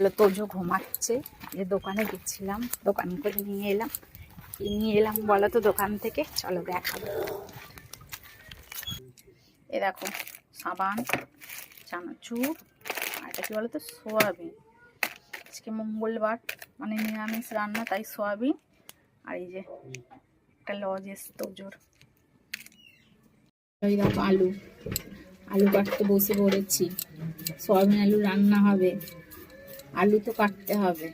তোজো ঘুমাচ্ছে যে দোকানে গেছিলাম, দোকান করে নিয়ে এলাম। নিয়ে এলাম বলো তো দোকান থেকে, চলো দেখাবো। এ দেখো, সাবান, চানাচুর, আর এটা কি বলো তো সোয়াবিন। আজকে মঙ্গলবার মানে নিরামিষ রান্না, তাই সোয়াবিন। আর এই যে একটা লজেস তোজোর। ওই দেখো আলু। আলু কাটতে বসে পড়েছি। সোয়াবিন আলু রান্না হবে। আলু তো কাটতে হবে।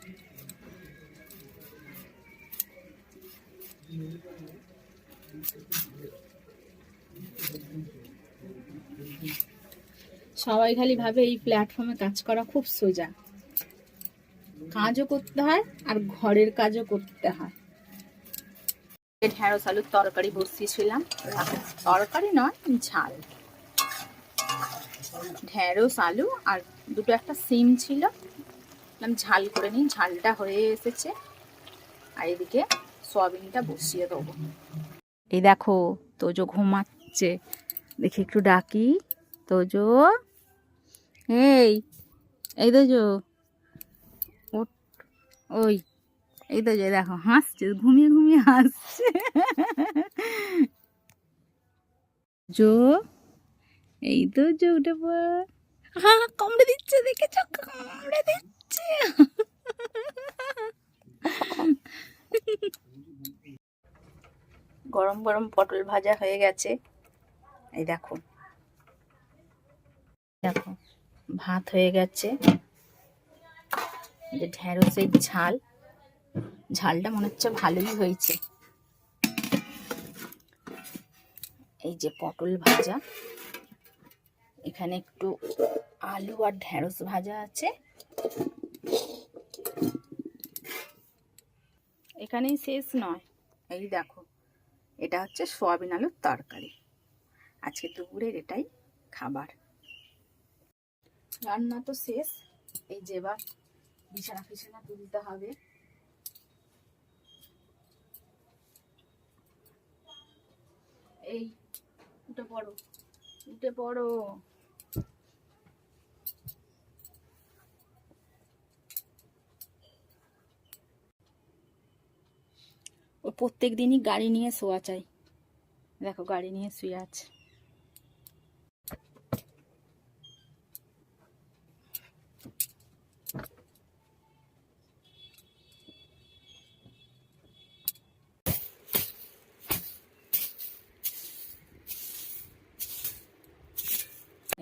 সবাই খালি ভাবে এই প্ল্যাটফর্মে কাজ করা খুব সোজা। কাজও করতে হয় আর ঘরের কাজও করতে হয়। ঢেঁড়স, আলুর তরকারি বসিয়েছিলাম। তরকারি নয়, ঝাল। ঢেঁড়স, আলু আর দুটো একটা সিম ছিল। বললাম ঝাল করে নিই। ঝালটা হয়ে এসেছে। আর এদিকে সয়াবিনটা বসিয়ে দেবো। এই দেখো, তোজো ঘুমাচ্ছে। দেখি একটু ডাকি। তোজো, এই এই তোজো ওই, এই তো যে দেখো, হাসছে, ঘুমিয়ে ঘুমিয়ে হাসছে। জো এই তো জো উঠে পড়। গরম গরম পটল ভাজা হয়ে গেছে। এই দেখো। দেখো, ভাত হয়ে গেছে। যে ঢেঁড়সের ঝাল। ঝালটা মনে হচ্ছে ভালোই হয়েছে। এই যে পটল ভাজা। এখানে একটু আলু আর ঢেঁড়স ভাজা আছে। এখানেই শেষ নয়। এই দেখো। এটা হচ্ছে সোয়াবিন আলুর তরকারি। আজকে দুপুরের এটাই খাবার। রান্না তো শেষ। এই যে এবার বিছানা ফিছানা তুলতে হবে। এই, উঠে পড়ো উঠে পড়ো। ও প্রত্যেক দিনই গাড়ি নিয়ে শোয়া চাই দেখো, গাড়ি নিয়ে শুয়ে আছে।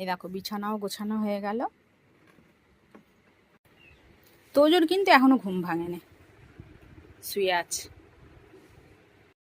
এই দেখো, বিছানাও গোছানো হয়ে গেল। তোজোর কিন্তু এখনও ঘুম ভাঙেনি। শুয়ে আছে।